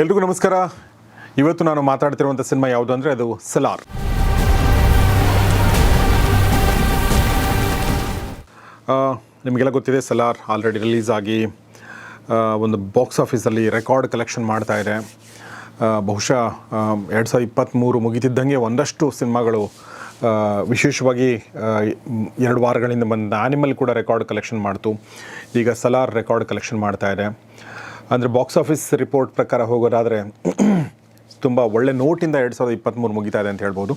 ಎಲ್ರಿಗೂ ನಮಸ್ಕಾರ. ಇವತ್ತು ನಾನು ಮಾತಾಡ್ತಿರುವಂಥ ಸಿನಿಮಾ ಯಾವುದು ಅಂದರೆ ಅದು ಸಲಾರ್. ನಿಮಗೆಲ್ಲ ಗೊತ್ತಿದೆ ಸಲಾರ್ ಆಲ್ರೆಡಿ ರಿಲೀಸ್ ಆಗಿ ಒಂದು ಬಾಕ್ಸ್ ಆಫೀಸಲ್ಲಿ ರೆಕಾರ್ಡ್ ಕಲೆಕ್ಷನ್ ಮಾಡ್ತಾ ಇದೆ. ಬಹುಶಃ ಎರಡು ಸಾವಿರದ ಇಪ್ಪತ್ತ್ಮೂರು ಮುಗಿತಿದ್ದಂಗೆ ಒಂದಷ್ಟು ಸಿನಿಮಾಗಳು ವಿಶೇಷವಾಗಿ ಎರಡು ವಾರಗಳಿಂದ ಬಂದ ಆ್ಯನಿಮಲ್ ಕೂಡ ರೆಕಾರ್ಡ್ ಕಲೆಕ್ಷನ್ ಮಾಡ್ತು. ಈಗ ಸಲಾರ್ ರೆಕಾರ್ಡ್ ಕಲೆಕ್ಷನ್ ಮಾಡ್ತಾ ಇದೆ. ಅಂದರೆ ಬಾಕ್ಸ್ ಆಫೀಸ್ ರಿಪೋರ್ಟ್ ಪ್ರಕಾರ ಹೋಗೋದಾದರೆ ತುಂಬ ಒಳ್ಳೆ ನೋಟಿಂದ ಎರಡು ಸಾವಿರದ ಇಪ್ಪತ್ತ್ಮೂರು ಮುಗಿತಾ ಇದೆ ಅಂತ ಹೇಳ್ಬೋದು.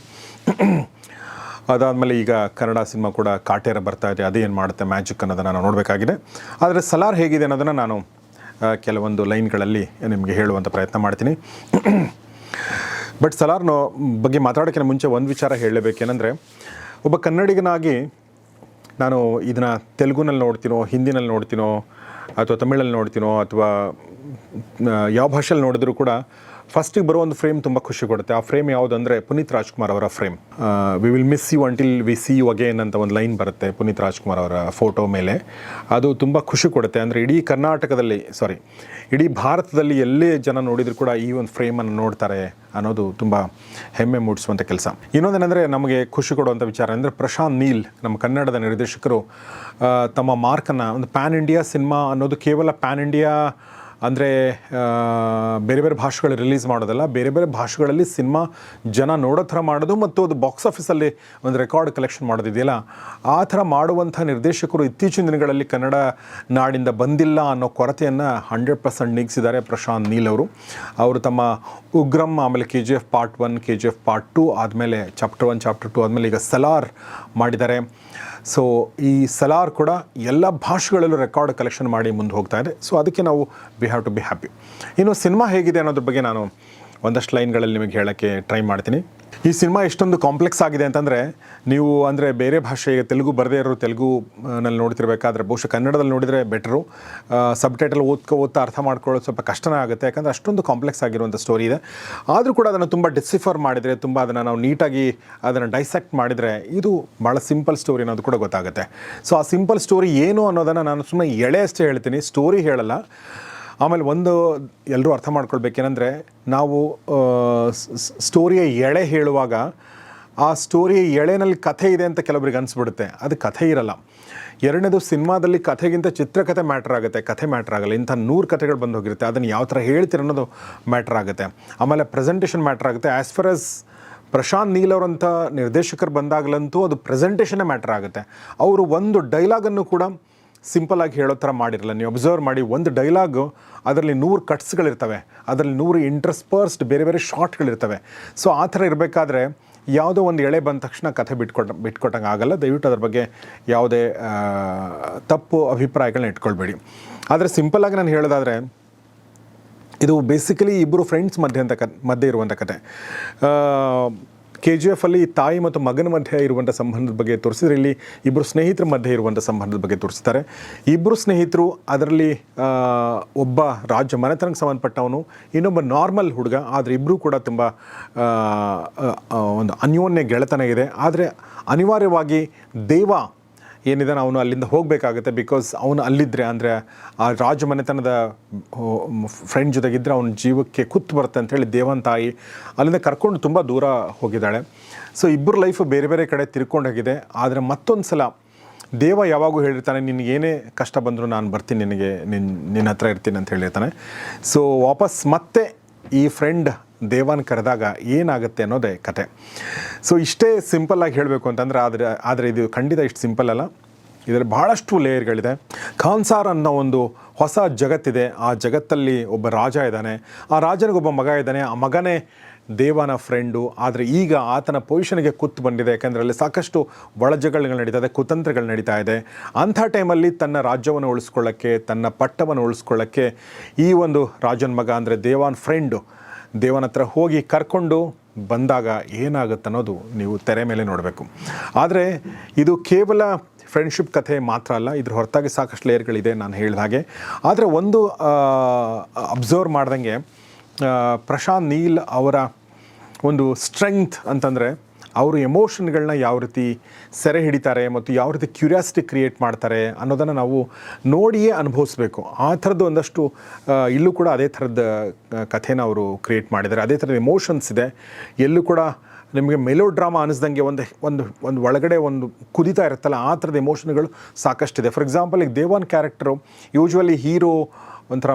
ಅದಾದಮೇಲೆ ಈಗ ಕನ್ನಡ ಸಿನಿಮಾ ಕೂಡ ಕಾಟೇರ ಬರ್ತಾ ಇದೆ. ಅದೇನು ಮಾಡುತ್ತೆ ಮ್ಯಾಜಿಕ್ ಅನ್ನೋದನ್ನು ನಾನು ನೋಡಬೇಕಾಗಿದೆ. ಆದರೆ ಸಲಾರ್ ಹೇಗಿದೆ ಅನ್ನೋದನ್ನು ನಾನು ಕೆಲವೊಂದು ಲೈನ್ಗಳಲ್ಲಿ ನಿಮಗೆ ಹೇಳುವಂಥ ಪ್ರಯತ್ನ ಮಾಡ್ತೀನಿ. ಬಟ್ ಸಲಾರ್ನ ಬಗ್ಗೆ ಮಾತಾಡೋಕ್ಕಿಂತ ಮುಂಚೆ ಒಂದು ವಿಚಾರ ಹೇಳಲೇಬೇಕೇನೆಂದರೆ, ಒಬ್ಬ ಕನ್ನಡಿಗನಾಗಿ ನಾನು ಇದನ್ನು ತೆಲುಗುನಲ್ಲಿ ನೋಡ್ತೀನೋ, ಹಿಂದಿನಲ್ಲಿ ನೋಡ್ತೀನೋ ಅಥವಾ ತಮಿಳಲ್ಲಿ ನೋಡ್ತೀನೋ ಅಥವಾ ಯಾವ ಭಾಷೆಯಲ್ಲಿ ನೋಡಿದ್ರು ಕೂಡ ಫಸ್ಟಿಗೆ ಬರೋ ಒಂದು ಫ್ರೇಮ್ ತುಂಬ ಖುಷಿ ಕೊಡುತ್ತೆ. ಆ ಫ್ರೇಮ್ ಯಾವುದಂದರೆ ಪುನೀತ್ ರಾಜ್ಕುಮಾರ್ ಅವರ frame we will miss you until we see you again ಅಂತ ಒಂದು ಲೈನ್ ಬರುತ್ತೆ ಪುನೀತ್ ರಾಜ್ಕುಮಾರ್ ಅವರ ಫೋಟೋ ಮೇಲೆ. ಅದು ತುಂಬ ಖುಷಿ ಕೊಡುತ್ತೆ. ಅಂದರೆ ಇಡೀ ಕರ್ನಾಟಕದಲ್ಲಿ ಸಾರಿ ಇಡೀ ಭಾರತದಲ್ಲಿ ಎಲ್ಲೇ ಜನ ನೋಡಿದರೂ ಕೂಡ ಈ ಒಂದು ಫ್ರೇಮನ್ನು ನೋಡ್ತಾರೆ ಅನ್ನೋದು ತುಂಬ ಹೆಮ್ಮೆ ಮೂಡಿಸುವಂಥ ಕೆಲಸ. ಇನ್ನೊಂದೇನೆಂದರೆ ನಮಗೆ ಖುಷಿ ಕೊಡುವಂಥ ವಿಚಾರ ಅಂದರೆ ಪ್ರಶಾಂತ್ ನೀಲ್, ನಮ್ಮ ಕನ್ನಡದ ನಿರ್ದೇಶಕರು ತಮ್ಮ ಮಾರ್ಕನ್ನು ಒಂದು ಪ್ಯಾನ್ ಇಂಡಿಯಾ ಸಿನಿಮಾ ಅನ್ನೋದು ಕೇವಲ ಪ್ಯಾನ್ ಇಂಡಿಯಾ ಅಂದರೆ ಬೇರೆ ಬೇರೆ ಭಾಷೆಗಳು ರಿಲೀಸ್ ಮಾಡೋದಲ್ಲ, ಬೇರೆ ಬೇರೆ ಭಾಷೆಗಳಲ್ಲಿ ಸಿನಿಮಾ ಜನ ನೋಡೋ ಥರ ಮಾಡೋದು ಮತ್ತು ಅದು ಬಾಕ್ಸ್ ಆಫೀಸಲ್ಲಿ ಒಂದು ರೆಕಾರ್ಡ್ ಕಲೆಕ್ಷನ್ ಮಾಡೋದಿದೆಯಲ್ಲ, ಆ ಥರ ಮಾಡುವಂಥ ನಿರ್ದೇಶಕರು ಇತ್ತೀಚಿನ ದಿನಗಳಲ್ಲಿ ಕನ್ನಡ ನಾಡಿಂದ ಬಂದಿಲ್ಲ ಅನ್ನೋ ಕೊರತೆಯನ್ನು ಹಂಡ್ರೆಡ್ ಪರ್ಸೆಂಟ್ ನೀಗಿಸಿದ್ದಾರೆ ಪ್ರಶಾಂತ್ ನೀಲ್ ಅವರು. ಅವರು ತಮ್ಮ ಉಗ್ರಂ, ಆಮೇಲೆ K G F part one K G F part two ಆದಮೇಲೆ ಚಾಪ್ಟರ್ ಒನ್ ಚಾಪ್ಟರ್ ಟು ಆದಮೇಲೆ ಈಗ ಸಲಾರ್ ಮಾಡಿದ್ದಾರೆ. ಸೊ ಈ ಸಲಾರ್ ಕೂಡ ಎಲ್ಲ ಭಾಷೆಗಳಲ್ಲೂ ರೆಕಾರ್ಡ್ ಕಲೆಕ್ಷನ್ ಮಾಡಿ ಮುಂದೆ ಹೋಗ್ತಾ ಇದೆ. ಸೊ ಅದಕ್ಕೆ ನಾವು we have to be happy ಇನ್ನು ಸಿನಿಮಾ ಹೇಗಿದೆ ಅನ್ನೋದ್ರ ಬಗ್ಗೆ ನಾನು ಒಂದಷ್ಟು ಲೈನ್ಗಳಲ್ಲಿ ನಿಮಗೆ ಹೇಳೋಕ್ಕೆ ಟ್ರೈ ಮಾಡ್ತೀನಿ. ಈ ಸಿನಿಮಾ ಎಷ್ಟೊಂದು ಕಾಂಪ್ಲೆಕ್ಸ್ ಆಗಿದೆ ಅಂತಂದರೆ ನೀವು ಅಂದರೆ ಬೇರೆ ಭಾಷೆ ಈಗ ತೆಲುಗು ಬರದೇ ಇರೋ ತೆಲುಗು ಆ, ನಲ್ಲಿ ನೋಡ್ತಿರ್ಬೇಕಾದ್ರೆ ಬಹುಶಃ ಕನ್ನಡದಲ್ಲಿ ನೋಡಿದರೆ ಬೆಟ್ರು ಸಬ್ ಟೈಟಲ್ ಓದ್ಕೊ ಓದ್ತಾ ಅರ್ಥ ಮಾಡ್ಕೊಳ್ಳೋದು ಸ್ವಲ್ಪ ಕಷ್ಟನೇ ಆಗುತ್ತೆ. ಯಾಕಂದರೆ ಅಷ್ಟೊಂದು ಕಾಂಪ್ಲೆಕ್ಸ್ ಆಗಿರುವಂಥ ಸ್ಟೋರಿ ಇದೆ. ಆದರೂ ಕೂಡ ಅದನ್ನು ತುಂಬ ಡಿಸಿಫರ್ ಮಾಡಿದರೆ ತುಂಬ ಅದನ್ನು ನಾವು ನೀಟಾಗಿ ಅದನ್ನು ಡೈಸೆಕ್ಟ್ ಮಾಡಿದರೆ ಇದು ಭಾಳ ಸಿಂಪಲ್ ಸ್ಟೋರಿ ಅನ್ನೋದು ಕೂಡ ಗೊತ್ತಾಗುತ್ತೆ. ಸೊ ಆ ಸಿಂಪಲ್ ಸ್ಟೋರಿ ಏನು ಅನ್ನೋದನ್ನು ನಾನು ಸುಮ್ಮನೆ ಎಳೆ ಅಷ್ಟೇ ಹೇಳ್ತೀನಿ. ಸ್ಟೋರಿ ಹೇಳಲ್ಲ. ಆಮೇಲೆ ಒಂದು ಎಲ್ಲರೂ ಅರ್ಥ ಮಾಡ್ಕೊಳ್ಬೇಕೇನೆಂದರೆ ನಾವು ಸ್ಟೋರಿಯ ಎಳೆ ಹೇಳುವಾಗ ಆ ಸ್ಟೋರಿಯ ಎಳೆನಲ್ಲಿ ಕಥೆ ಇದೆ ಅಂತ ಕೆಲವರಿಗೆ ಅನಿಸ್ಬಿಡುತ್ತೆ. ಅದು ಕಥೆ ಇರಲ್ಲ. ಎರಡನೇದು ಸಿನಿಮಾದಲ್ಲಿ ಕಥೆಗಿಂತ ಚಿತ್ರಕಥೆ ಮ್ಯಾಟ್ರ್ ಆಗುತ್ತೆ. ಕಥೆ ಮ್ಯಾಟ್ರ್ ಆಗಲ್ಲ. ಇಂಥ ನೂರು ಕಥೆಗಳು ಬಂದು ಹೋಗಿರುತ್ತೆ. ಅದನ್ನು ಯಾವ ಥರ ಹೇಳ್ತೀರ ಅನ್ನೋದು ಮ್ಯಾಟ್ರ್ ಆಗುತ್ತೆ. ಆಮೇಲೆ ಪ್ರೆಸೆಂಟೇಷನ್ ಮ್ಯಾಟ್ರ್ ಆಗುತ್ತೆ. As far as Prashanth Neel ಅವರಂಥ ನಿರ್ದೇಶಕರು ಬಂದಾಗಲಂತೂ ಅದು ಪ್ರೆಸೆಂಟೇಷನ್ನೇ ಮ್ಯಾಟ್ರ್ ಆಗುತ್ತೆ. ಅವರು ಒಂದು ಡೈಲಾಗನ್ನು ಕೂಡ ಸಿಂಪಲ್ ಆಗಿ ಹೇಳೋ ಥರ ಮಾಡಿರಲ್ಲ. ನೀವು ಅಬ್ಸರ್ವ್ ಮಾಡಿ ಒಂದು ಡೈಲಾಗು ಅದರಲ್ಲಿ ನೂರು ಕಟ್ಸ್ಗಳಿರ್ತವೆ ಅದರಲ್ಲಿ ನೂರು ಇಂಟ್ರೆಸ್ಪರ್ಸ್ಡ್ ಬೇರೆ ಬೇರೆ ಶಾರ್ಟ್ಗಳಿರ್ತವೆ ಸೊ ಆ ಥರ ಇರಬೇಕಾದ್ರೆ ಯಾವುದೋ ಒಂದು ಎಳೆ ಬಂದ ತಕ್ಷಣ ಕಥೆ ಬಿಟ್ಕೊಟ್ಟ, ಬಿಟ್ಕೊಟ್ಟಂಗೆ ಆಗಲ್ಲ. ದಯವಿಟ್ಟು ಅದ್ರ ಬಗ್ಗೆ ಯಾವುದೇ ತಪ್ಪು ಅಭಿಪ್ರಾಯಗಳನ್ನ ಇಟ್ಕೊಳ್ಬೇಡಿ. ಆದರೆ ಸಿಂಪಲ್ಲಾಗಿ ನಾನು ಹೇಳೋದಾದರೆ, ಇದು ಬೇಸಿಕಲಿ ಇಬ್ಬರು ಫ್ರೆಂಡ್ಸ್ ಮಧ್ಯ ಅಂತ ಕ, ಮಧ್ಯೆ ಇರುವಂಥ ಕತೆ ಕೆ ಜಿ ಎಫ್ ಅಲ್ಲಿ ತಾಯಿ ಮತ್ತು ಮಗನ ಮಧ್ಯೆ ಇರುವಂಥ ಸಂಬಂಧದ ಬಗ್ಗೆ ತೋರಿಸಿದ್ರೆ ಇಲ್ಲಿ ಇಬ್ಬರು ಸ್ನೇಹಿತರ ಮಧ್ಯೆ ಇರುವಂಥ ಸಂಬಂಧದ ಬಗ್ಗೆ ತೋರಿಸ್ತಾರೆ. ಇಬ್ಬರು ಸ್ನೇಹಿತರು ಅದರಲ್ಲಿ ಒಬ್ಬ ರಾಜ್ಯ ಮನೆತನಕ್ಕೆ ಸಂಬಂಧಪಟ್ಟವನು, ಇನ್ನೊಬ್ಬ ನಾರ್ಮಲ್ ಹುಡುಗ, ಆದರೆ ಇಬ್ಬರೂ ಕೂಡ ತುಂಬ ಒಂದು ಅನ್ಯೋನ್ಯ ಗೆಳೆತನ ಇದೆ. ಆದರೆ ಅನಿವಾರ್ಯವಾಗಿ ದೇವ ಏನಿದೆ ಅವನು ಅಲ್ಲಿಂದ ಹೋಗಬೇಕಾಗುತ್ತೆ ಬಿಕಾಸ್ ಅವನು ಅಲ್ಲಿದ್ದರೆ ಅಂದರೆ ಆ ರಾಜ ಮನೆತನದ ಫ್ರೆಂಡ್ ಜೊತೆಗಿದ್ದರೆ ಅವನ ಜೀವಕ್ಕೆ ಕುತ್ತು ಬರುತ್ತೆ ಅಂತೇಳಿ ದೇವನ್ ತಾಯಿ ಅಲ್ಲಿಂದ ಕರ್ಕೊಂಡು ತುಂಬ ದೂರ ಹೋಗಿದ್ದಾಳೆ. ಸೊ ಇಬ್ಬರು ಲೈಫು ಬೇರೆ ಬೇರೆ ಕಡೆ ತಿರ್ಕೊಂಡು ಹೋಗಿದೆ. ಆದರೆ ಮತ್ತೊಂದು ಸಲ ದೇವ ಯಾವಾಗೂ ಹೇಳಿರ್ತಾನೆ ನಿನಗೇನೇ ಕಷ್ಟ ಬಂದರೂ ನಾನು ಬರ್ತೀನಿ ನಿನಗೆ ನಿನ್ನ ನಿನ್ನ ಹತ್ರ ಇರ್ತೀನಿ ಅಂತ ಹೇಳಿರ್ತಾನೆ. ಸೊ ವಾಪಸ್ ಮತ್ತೆ ಈ ಫ್ರೆಂಡ್ ದೇವಾನ್ ಕರೆದಾಗ ಏನಾಗುತ್ತೆ ಅನ್ನೋದೇ ಕತೆ. ಸೊ ಇಷ್ಟೇ ಸಿಂಪಲ್ಲಾಗಿ ಹೇಳಬೇಕು ಅಂತಂದರೆ ಆದರೆ ಆದರೆ ಇದು ಖಂಡಿತ ಇಷ್ಟು ಸಿಂಪಲ್ ಅಲ್ಲ. ಇದರಲ್ಲಿ ಭಾಳಷ್ಟು ಲೇಯರ್ಗಳಿದೆ ಖಾನ್ಸಾರ್ ಅನ್ನೋ ಒಂದು ಹೊಸ ಜಗತ್ತಿದೆ. ಆ ಜಗತ್ತಲ್ಲಿ ಒಬ್ಬ ರಾಜ ಇದ್ದಾನೆ. ಆ ರಾಜನಿಗೊಬ್ಬ ಮಗ ಇದ್ದಾನೆ. ಆ ಮಗನೇ ದೇವನ ಫ್ರೆಂಡು ಆದರೆ ಈಗ ಆತನ ಪೊಸಿಷನ್ಗೆ ಕುತ್ತು ಬಂದಿದೆ. ಯಾಕೆಂದರೆ ಅಲ್ಲಿ ಸಾಕಷ್ಟು ಒಳಜಗಳು ನಡೀತಾ ಇದೆ, ಕುತಂತ್ರಗಳು ನಡೀತಾ ಇದೆ. ಅಂಥ ಟೈಮಲ್ಲಿ ತನ್ನ ರಾಜ್ಯವನ್ನು ಉಳಿಸ್ಕೊಳ್ಳೋಕ್ಕೆ, ತನ್ನ ಪಟ್ಟವನ್ನು ಉಳಿಸ್ಕೊಳ್ಳೋಕ್ಕೆ ಈ ಒಂದು ರಾಜನ ಮಗ ಅಂದರೆ ದೇವಾನ್ ಫ್ರೆಂಡು ದೇವನ ಹತ್ರ ಹೋಗಿ ಕರ್ಕೊಂಡು ಬಂದಾಗ ಏನಾಗುತ್ತೆ ಅನ್ನೋದು ನೀವು ತೆರೆ ಮೇಲೆ ನೋಡಬೇಕು. ಆದರೆ ಇದು ಕೇವಲ ಫ್ರೆಂಡ್ಶಿಪ್ ಕಥೆ ಮಾತ್ರ ಅಲ್ಲ, ಇದ್ರ ಹೊರತಾಗಿ ಸಾಕಷ್ಟು ಲೇಯರ್ಗಳಿದೆ ನಾನು ಹೇಳಿದ ಹಾಗೆ. ಆದರೆ ಒಂದು ಅಬ್ಸರ್ವ್ ಮಾಡ್ದಂಗೆ ಪ್ರಶಾಂತ್, ನೀಲ್ ಅವರ ಒಂದು ಸ್ಟ್ರೆಂಗ್ತ್ ಅಂತಂದರೆ ಅವರು ಎಮೋಷನ್ಗಳನ್ನ ಯಾವ ರೀತಿ ಸೆರೆ ಹಿಡಿತಾರೆ ಮತ್ತು ಯಾವ ರೀತಿ ಕ್ಯೂರಿಯಾಸಿಟಿ ಕ್ರಿಯೇಟ್ ಮಾಡ್ತಾರೆ ಅನ್ನೋದನ್ನು ನಾವು ನೋಡಿಯೇ ಅನುಭವಿಸ್ಬೇಕು. ಆ ಥರದ್ದು ಒಂದಷ್ಟು ಇಲ್ಲೂ ಕೂಡ ಅದೇ ಥರದ ಕಥೆನ ಅವರು ಕ್ರಿಯೇಟ್ ಮಾಡಿದ್ದಾರೆ. ಅದೇ ಥರದ ಎಮೋಷನ್ಸ್ ಇದೆ. ಎಲ್ಲೂ ಕೂಡ ನಿಮಗೆ ಮೆಲೋ ಡ್ರಾಮಾ ಅನ್ನಿಸ್ದಂಗೆ ಒಂದು ಒಂದು ಒಂದು ಒಳಗಡೆ ಒಂದು ಕುದಿತಾ ಇರುತ್ತಲ್ಲ, ಆ ಥರದ ಎಮೋಷನ್ಗಳು ಸಾಕಷ್ಟಿದೆ. ಫಾರ್ ಎಕ್ಸಾಂಪಲ್ ಈಗ ದೇವಾನ್ ಕ್ಯಾರೆಕ್ಟರು ಯೂಶ್ವಲಿ ಹೀರೋ ಒಂಥರ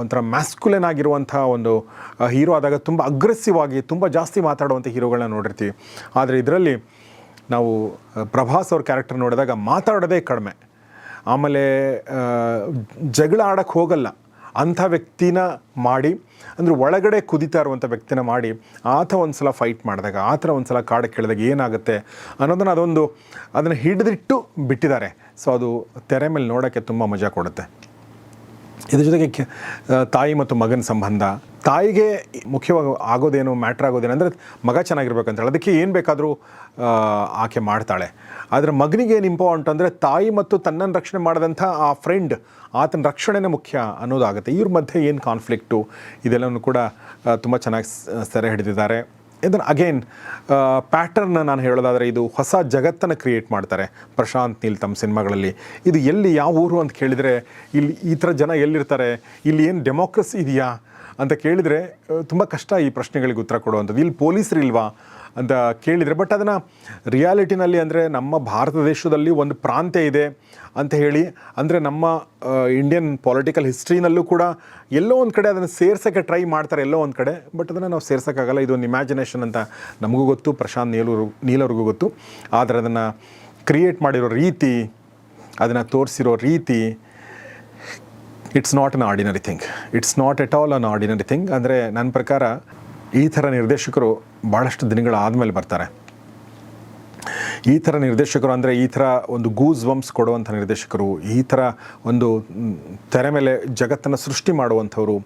ಒಂಥರ ಮ್ಯಾಸ್ಕುಲೆನ್ ಆಗಿರುವಂಥ ಒಂದು ಹೀರೋ ಆದಾಗ ತುಂಬ ಅಗ್ರೆಸಿವ್ ಆಗಿ, ತುಂಬ ಜಾಸ್ತಿ ಮಾತಾಡುವಂಥ ಹೀರೋಗಳನ್ನ ನೋಡಿರ್ತೀವಿ. ಆದರೆ ಇದರಲ್ಲಿ ನಾವು ಪ್ರಭಾಸ್ ಅವ್ರ ಕ್ಯಾರೆಕ್ಟರ್ ನೋಡಿದಾಗ ಮಾತಾಡೋದೇ ಕಡಿಮೆ. ಆಮೇಲೆ ಜಗಳ ಆಡೋಕ್ಕೆ ಹೋಗಲ್ಲ. ಅಂಥ ವ್ಯಕ್ತಿನ ಮಾಡಿ, ಅಂದರೆ ಒಳಗಡೆ ಕುದಿತಾ ಇರುವಂಥ ವ್ಯಕ್ತಿನ ಮಾಡಿ, ಆತ ಒಂದು ಸಲ ಫೈಟ್ ಮಾಡಿದಾಗ ಆ ಥರ ಒಂದು ಸಲ ಕಾಡು ಕೇಳಿದಾಗ ಏನಾಗುತ್ತೆ ಅನ್ನೋದನ್ನು ಅದೊಂದು, ಅದನ್ನು ಹಿಡಿದಿಟ್ಟು ಬಿಟ್ಟಿದ್ದಾರೆ. ಸೊ ಅದು ತೆರೆ ಮೇಲೆ ನೋಡೋಕ್ಕೆ ತುಂಬ ಮಜಾ ಕೊಡುತ್ತೆ. ಇದ್ರ ಜೊತೆಗೆ ತಾಯಿ ಮತ್ತು ಮಗನ ಸಂಬಂಧ. ತಾಯಿಗೆ ಮುಖ್ಯವಾಗಿ ಆಗೋದೇನು, ಮ್ಯಾಟ್ರ್ ಆಗೋದೇನು ಅಂದರೆ ಮಗ ಚೆನ್ನಾಗಿರ್ಬೇಕಂತ ಹೇಳಿ. ಅದಕ್ಕೆ ಏನು ಬೇಕಾದರೂ ಆಕೆ ಮಾಡ್ತಾಳೆ. ಆದರೆ ಮಗನಿಗೆ ಏನು ಇಂಪಾರ್ಟೆಂಟ್ ಅಂದರೆ ತಾಯಿ ಮತ್ತು ತನ್ನನ್ನು ರಕ್ಷಣೆ ಮಾಡಿದಂಥ ಆ ಫ್ರೆಂಡ್ ಆತನ ರಕ್ಷಣೆನೇ ಮುಖ್ಯ ಅನ್ನೋದಾಗುತ್ತೆ. ಇವ್ರ ಮಧ್ಯೆ ಏನು ಕಾನ್ಫ್ಲಿಕ್ಟು ಇದೆಲ್ಲವನ್ನು ಕೂಡ ತುಂಬ ಚೆನ್ನಾಗಿ ಸೆರೆ ಹಿಡಿದಿದ್ದಾರೆ. ಇದನ್ನು ಅಗೇನ್ ಪ್ಯಾಟರ್ನ್ ನಾನು ಹೇಳೋದಾದರೆ ಇದು ಹೊಸ ಜಗತ್ತನ್ನು ಕ್ರಿಯೇಟ್ ಮಾಡ್ತಾರೆ ಪ್ರಶಾಂತ್, ನೀಲ್ ತಮ್ಮ ಸಿನಿಮಾಗಳಲ್ಲಿ. ಇದು ಎಲ್ಲಿ ಯಾವ ಊರು ಅಂತ ಕೇಳಿದರೆ, ಇಲ್ಲಿ ಈ ಥರ ಜನ ಎಲ್ಲಿರ್ತಾರೆ, ಇಲ್ಲಿ ಏನು ಡೆಮೋಕ್ರಸಿ ಇದೆಯಾ ಅಂತ ಕೇಳಿದರೆ ತುಂಬ ಕಷ್ಟ ಈ ಪ್ರಶ್ನೆಗಳಿಗೆ ಉತ್ತರ ಕೊಡುವಂಥದ್ದು. ಇಲ್ಲಿ ಪೊಲೀಸರು ಇಲ್ವಾ ಅಂತ ಕೇಳಿದರೆ ಬಟ್ ಅದನ್ನು ರಿಯಾಲಿಟಿನಲ್ಲಿ ಅಂದರೆ ನಮ್ಮ ಭಾರತ ದೇಶದಲ್ಲಿ ಒಂದು ಪ್ರಾಂತ್ಯ ಇದೆ ಅಂತ ಹೇಳಿ, ಅಂದರೆ ನಮ್ಮ ಇಂಡಿಯನ್ ಪೊಲಿಟಿಕಲ್ ಹಿಸ್ಟ್ರಿನಲ್ಲೂ ಕೂಡ ಎಲ್ಲೋ ಒಂದು ಕಡೆ ಅದನ್ನು ಸೇರ್ಸೋಕ್ಕೆ ಟ್ರೈ ಮಾಡ್ತಾರೆ ಎಲ್ಲೋ ಒಂದು ಕಡೆ ಬಟ್ ಅದನ್ನು ನಾವು ಸೇರ್ಸೋಕ್ಕಾಗಲ್ಲ. ಇದೊಂದು ಇಮ್ಯಾಜಿನೇಷನ್ ಅಂತ ನಮಗೂ ಗೊತ್ತು, ಪ್ರಶಾಂತ್ ನೀಲೂರು, ನೀಲವ್ರಿಗೂ ಗೊತ್ತು. ಆದರೆ ಅದನ್ನು ಕ್ರಿಯೇಟ್ ಮಾಡಿರೋ ರೀತಿ, ಅದನ್ನು ತೋರಿಸಿರೋ ರೀತಿ it's not an ordinary thing it's not at all an ordinary thing ಅಂದರೆ ನನ್ನ ಪ್ರಕಾರ ಈ ಥರ ನಿರ್ದೇಶಕರು ಭಾಳಷ್ಟು ದಿನಗಳ ಆದಮೇಲೆ ಬರ್ತಾರೆ. ಈ ಥರ ನಿರ್ದೇಶಕರು ಅಂದರೆ ಈ ಥರ ಒಂದು ಗೂಸ್ ವಂಪ್ಸ್ ಕೊಡುವಂಥ ನಿರ್ದೇಶಕರು, ಈ ಥರ ಒಂದು ತೆರೆ ಮೇಲೆ ಜಗತ್ತನ್ನು ಸೃಷ್ಟಿ ಮಾಡುವಂಥವ್ರು,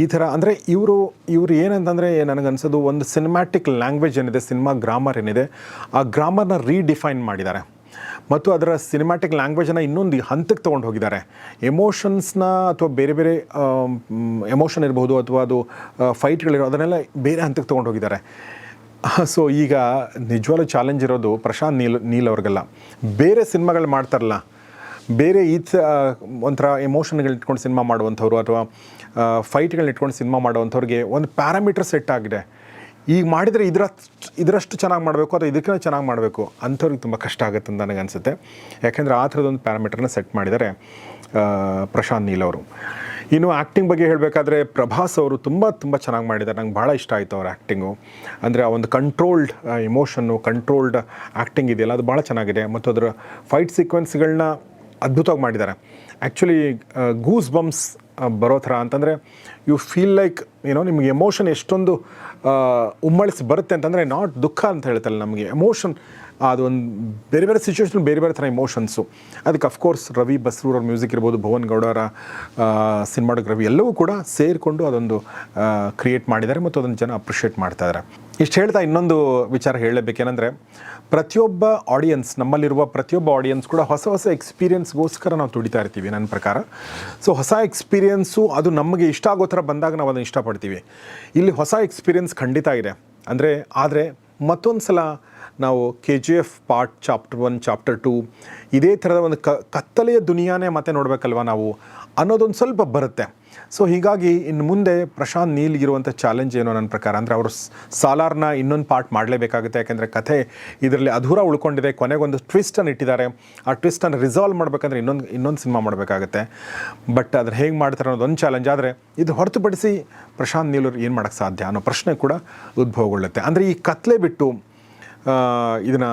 ಈ ಥರ ಅಂದರೆ ಇವರು ಇವರು ಏನಂತಂದರೆ ನನಗನ್ಸೋದು ಒಂದು ಸಿನಿಮ್ಯಾಟಿಕ್ ಲ್ಯಾಂಗ್ವೇಜ್ ಏನಿದೆ ಸಿನಿಮಾ ಗ್ರಾಮರ್ ಏನಿದೆ, ಆ ಗ್ರಾಮರ್ನ ರೀಡಿಫೈನ್ ಮಾಡಿದ್ದಾರೆ. ಮತ್ತು ಅದರ ಸಿನಿಮ್ಯಾಟಿಕ್ ಲ್ಯಾಂಗ್ವೇಜನ್ನು ಇನ್ನೊಂದು ಹಂತಕ್ಕೆ ತೊಗೊಂಡು ಹೋಗಿದ್ದಾರೆ. ಎಮೋಷನ್ಸ್ನ ಅಥವಾ ಬೇರೆ ಬೇರೆ ಎಮೋಷನ್ ಇರ್ಬೋದು ಅಥವಾ ಅದು ಫೈಟ್ಗಳಿರೋ ಅದನ್ನೆಲ್ಲ ಬೇರೆ ಹಂತಕ್ಕೆ ತೊಗೊಂಡು ಹೋಗಿದ್ದಾರೆ. ಸೊ ಈಗ ನಿಜವಾಗ್ಲೂ ಚಾಲೆಂಜ್ ಇರೋದು ಪ್ರಶಾಂತ್ ನೀಲ್ ನೀಲ್ ಅವ್ರಿಗೆಲ್ಲ. ಬೇರೆ ಸಿನಿಮಾಗಳು ಮಾಡ್ತಾರಲ್ಲ, ಬೇರೆ ಈ ಒಂಥರ ಎಮೋಷನ್ಗಳು ಇಟ್ಕೊಂಡು ಸಿನಿಮಾ ಮಾಡುವಂಥವ್ರು ಅಥವಾ ಫೈಟ್ಗಳನ್ನ ಇಟ್ಕೊಂಡು ಸಿನಿಮಾ ಮಾಡುವಂಥವ್ರಿಗೆ ಒಂದು ಪ್ಯಾರಾಮೀಟರ್ ಸೆಟ್ ಆಗಿದೆ. ಈಗ ಮಾಡಿದರೆ ಇದರ ಇದರಷ್ಟು ಚೆನ್ನಾಗಿ ಮಾಡಬೇಕು ಅಥವಾ ಇದಕ್ಕಿಂತ ಚೆನ್ನಾಗಿ ಮಾಡಬೇಕು ಅಂಥವ್ರಿಗೆ ತುಂಬ ಕಷ್ಟ ಆಗುತ್ತೆ ಅಂತ ನನಗೆ ಅನಿಸುತ್ತೆ ಯಾಕೆಂದರೆ ಆ ಥರದೊಂದು ಪ್ಯಾರಾಮೀಟರ್ನ ಸೆಟ್ ಮಾಡಿದ್ದಾರೆ ಪ್ರಶಾಂತ್ ನೀಲ್ ಅವರು. ಇನ್ನು ಆ್ಯಕ್ಟಿಂಗ್ ಬಗ್ಗೆ ಹೇಳಬೇಕಾದ್ರೆ ಪ್ರಭಾಸ್ ಅವರು ತುಂಬ ತುಂಬ ಚೆನ್ನಾಗಿ ಮಾಡಿದ್ದಾರೆ. ನಂಗೆ ಭಾಳ ಇಷ್ಟ ಆಯಿತು ಅವ್ರ ಆ್ಯಕ್ಟಿಂಗು ಅಂದರೆ ಆ ಒಂದು ಕಂಟ್ರೋಲ್ಡ್ ಇಮೋಷನ್ನು ಕಂಟ್ರೋಲ್ಡ್ ಆ್ಯಕ್ಟಿಂಗ್ ಇದೆಯಲ್ಲ, ಅದು ಭಾಳ ಚೆನ್ನಾಗಿದೆ. ಮತ್ತು ಅದರ ಫೈಟ್ ಸೀಕ್ವೆನ್ಸ್ಗಳನ್ನ ಅದ್ಭುತವಾಗಿ ಮಾಡಿದ್ದಾರೆ. ಆ್ಯಕ್ಚುಲಿ ಗೂಸ್ ಬಂಪ್ಸ್ ಬರೋ ಥರ ಅಂತಂದರೆ ಯು ಫೀಲ್ ಲೈಕ್ ಏನೋ ನಿಮಗೆ ಎಮೋಷನ್ ಎಷ್ಟೊಂದು ಉಮ್ಮಳಿಸಿ ಬರುತ್ತೆ ಅಂತಂದರೆ ನಾಟ್ ದುಃಖ ಅಂತ ಹೇಳ್ತಲ್ಲ ನಮಗೆ. ಎಮೋಷನ್ ಅದು ಒಂದು ಬೇರೆ ಬೇರೆ ಸಿಚುವೇಶನ್ ಬೇರೆ ಬೇರೆ ಥರ ಎಮೋಷನ್ಸು ಅದಕ್ಕೆ ಅಫ್ಕೋರ್ಸ್ ರವಿ ಬಸ್ರೂರ್ ಮ್ಯೂಸಿಕ್ ಇರ್ಬೋದು, ಭುವನ್ ಗೌಡರ ಸಿನಿಮಾಟೋಗ್ರಫಿ ಎಲ್ಲವೂ ಕೂಡ ಸೇರಿಕೊಂಡು ಅದೊಂದು ಕ್ರಿಯೇಟ್ ಮಾಡಿದ್ದಾರೆ ಮತ್ತು ಅದನ್ನು ಜನ ಅಪ್ರಿಷಿಯೇಟ್ ಮಾಡ್ತಾ ಇದ್ದಾರೆ. ಇಷ್ಟು ಹೇಳ್ತಾ ಇನ್ನೊಂದು ವಿಚಾರ ಹೇಳಬೇಕೇನೆಂದರೆ ಪ್ರತಿಯೊಬ್ಬ ಆಡಿಯನ್ಸ್ ನಮ್ಮಲ್ಲಿರುವ ಪ್ರತಿಯೊಬ್ಬ ಆಡಿಯನ್ಸ್ ಕೂಡ ಹೊಸ ಹೊಸ ಎಕ್ಸ್ಪೀರಿಯನ್ಸ್ಗೋಸ್ಕರ ನಾವು ತುಡಿತಾ ಇರ್ತೀವಿ ನನ್ನ ಪ್ರಕಾರ. ಸೊ ಹೊಸ ಎಕ್ಸ್ಪೀರಿಯನ್ಸು ಅದು ನಮಗೆ ಇಷ್ಟ ಆಗೋ ಥರ ಬಂದಾಗ ನಾವು ಅದನ್ನು ಇಷ್ಟಪಡ್ತೀವಿ. ಇಲ್ಲಿ ಹೊಸ ಎಕ್ಸ್ಪೀರಿಯನ್ಸ್ ಖಂಡಿತ ಇದೆ. ಅಂದರೆ, ಆದರೆ ಮತ್ತೊಂದು ಸಲ ನಾವು K G F part chapter one chapter two ಇದೇ ಥರದ ಒಂದು ಕತ್ತಲೆಯ ದುನಿಯಾನೇ ಮತ್ತೆ ನೋಡಬೇಕಲ್ವ ನಾವು ಅನ್ನೋದೊಂದು ಸ್ವಲ್ಪ ಬರುತ್ತೆ. ಸೊ ಹೀಗಾಗಿ ಇನ್ನು ಮುಂದೆ ಪ್ರಶಾಂತ್ ನೀಲ್ ಇರುವಂಥ ಚಾಲೆಂಜ್ ಏನೋ ನನ್ನ ಪ್ರಕಾರ ಅಂದರೆ ಅವರು ಸಾಲಾರ್ನ ಇನ್ನೊಂದು ಪಾರ್ಟ್ ಮಾಡಲೇಬೇಕಾಗುತ್ತೆ. ಯಾಕೆಂದರೆ ಕಥೆ ಇದರಲ್ಲಿ ಅಧೂರ ಉಳ್ಕೊಂಡಿದೆ. ಕೊನೆಗೊಂದು ಟ್ವಿಸ್ಟನ್ನು ಇಟ್ಟಿದ್ದಾರೆ. ಆ ಟ್ವಿಸ್ಟನ್ನು ರಿಸಾಲ್ವ್ ಮಾಡಬೇಕಂದ್ರೆ ಇನ್ನೊಂದು ಇನ್ನೊಂದು ಸಿನಿಮಾ ಮಾಡಬೇಕಾಗುತ್ತೆ. ಬಟ್ ಅದ್ರ ಹೇಗೆ ಮಾಡ್ತಾರೆ ಅನ್ನೋದು ಒಂದು ಚಾಲೆಂಜ್ ಆದರೆ ಇದು ಹೊರತುಪಡಿಸಿ ಪ್ರಶಾಂತ್ ನೀಲೂರು ಏನು ಮಾಡೋಕ್ಕೆ ಸಾಧ್ಯ ಅನ್ನೋ ಪ್ರಶ್ನೆ ಕೂಡ ಉದ್ಭವಗೊಳ್ಳುತ್ತೆ. ಅಂದರೆ ಈ ಕತ್ಲೆ ಬಿಟ್ಟು ಇದನ್ನು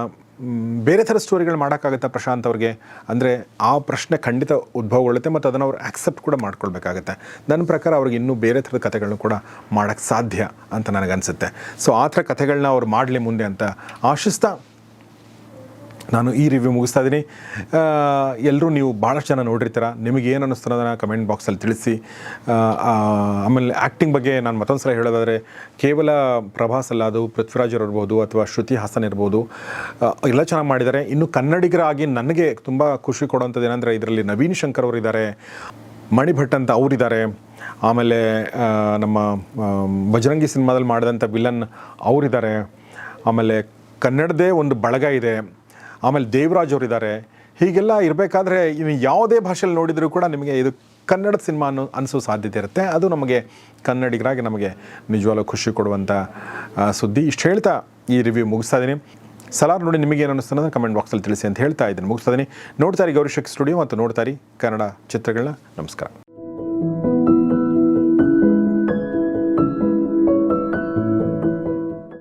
ಬೇರೆ ಥರ ಸ್ಟೋರಿಗಳು ಮಾಡೋಕ್ಕಾಗತ್ತಾ ಪ್ರಶಾಂತ್ ಅವ್ರಿಗೆ? ಅಂದರೆ ಆ ಪ್ರಶ್ನೆ ಖಂಡಿತ ಉದ್ಭವಗೊಳ್ಳುತ್ತೆ ಮತ್ತು ಅದನ್ನು ಅವ್ರು ಆಕ್ಸೆಪ್ಟ್ ಕೂಡ ಮಾಡ್ಕೊಳ್ಬೇಕಾಗತ್ತೆ. ನನ್ನ ಪ್ರಕಾರ ಅವ್ರಿಗೆ ಇನ್ನೂ ಬೇರೆ ಥರದ ಕಥೆಗಳನ್ನ ಕೂಡ ಮಾಡೋಕ್ಕೆ ಸಾಧ್ಯ ಅಂತ ನನಗನ್ಸುತ್ತೆ. ಸೊ ಆ ಥರ ಕಥೆಗಳನ್ನ ಅವ್ರು ಮಾಡಲಿ ಮುಂದೆ ಅಂತ ಆಶಿಸ್ತಾ ನಾನು ಈ ರಿವ್ಯೂ ಮುಗಿಸ್ತಾ ಇದ್ದೀನಿ. ಎಲ್ಲರೂ ನೀವು ಭಾಳಷ್ಟು ಜನ ನೋಡಿರ್ತೀರ. ನಿಮಗೆ ಏನು ಅನ್ನಿಸ್ತು ಅನ್ನೋದನ್ನು ಕಮೆಂಟ್ ಬಾಕ್ಸಲ್ಲಿ ತಿಳಿಸಿ. ಆಮೇಲೆ ಆ್ಯಕ್ಟಿಂಗ್ ಬಗ್ಗೆ ನಾನು ಮತ್ತೊಂದು ಸಲ ಹೇಳೋದಾದರೆ, ಕೇವಲ ಪ್ರಭಾಸ್ ಅಲ್ಲ, ಅದು ಪೃಥ್ವಿರಾಜ್ ಇರ್ಬೋದು ಅಥವಾ ಶ್ರುತಿ ಹಾಸನ್ ಇರ್ಬೋದು. ಎಲ್ಲ ಚೆನ್ನಾಗಿ ಮಾಡಿದ್ದಾರೆ ಇನ್ನು ಕನ್ನಡಿಗರಾಗಿ ನನಗೆ ತುಂಬ ಖುಷಿ ಕೊಡುವಂಥದ್ದು ಏನಂದರೆ, ಇದರಲ್ಲಿ ನವೀನ್ ಶಂಕರ್ ಅವರಿದ್ದಾರೆ ಮಣಿಭಟ್ ಅಂತ ಅವರಿದ್ದಾರೆ ಆಮೇಲೆ ನಮ್ಮ ಬಜರಂಗಿ ಸಿನಿಮಾದಲ್ಲಿ ಮಾಡಿದಂಥ ವಿಲನ್ ಅವರಿದ್ದಾರೆ ಆಮೇಲೆ ಕನ್ನಡದೇ ಒಂದು ಬಳಗ ಇದೆ. ಆಮೇಲೆ ದೇವರಾಜ್ ಅವರಿದ್ದಾರೆ. ಹೀಗೆಲ್ಲ ಇರಬೇಕಾದ್ರೆ ಇನ್ನು ಯಾವುದೇ ಭಾಷೆಯಲ್ಲಿ ನೋಡಿದರೂ ಕೂಡ ನಿಮಗೆ ಇದು ಕನ್ನಡದ ಸಿನಿಮಾ ಅನ್ನೋ ಅನಿಸೋ ಸಾಧ್ಯತೆ ಇರುತ್ತೆ. ಅದು ನಮಗೆ ಕನ್ನಡಿಗರಾಗಿ ನಮಗೆ ನಿಜವಾಗ್ಲೂ ಖುಷಿ ಕೊಡುವಂಥ ಸುದ್ದಿ. ಇಷ್ಟು ಹೇಳ್ತಾ ಈ ರಿವ್ಯೂ ಮುಗಿಸ್ತಾ ಇದ್ದೀನಿ. ಸಲಾರ್ ನೋಡಿ ನಿಮಗೆ ಏನು ಅನ್ನಿಸ್ತಾನೆ ಕಮೆಂಟ್ ಬಾಕ್ಸಲ್ಲಿ ತಿಳಿಸಿ ಅಂತ ಹೇಳ್ತಾ ಇದ್ದೀನಿ. ಮುಗಿಸ್ತಾ ಇದ್ದೀನಿ. ನೋಡ್ತಾರೆ ಗೌರಿಶಕ್ ಸ್ಟುಡಿಯೋ ಮತ್ತು ನೋಡ್ತಾರೆ ಕನ್ನಡ ಚಿತ್ರಗಳನ್ನ. ನಮಸ್ಕಾರ.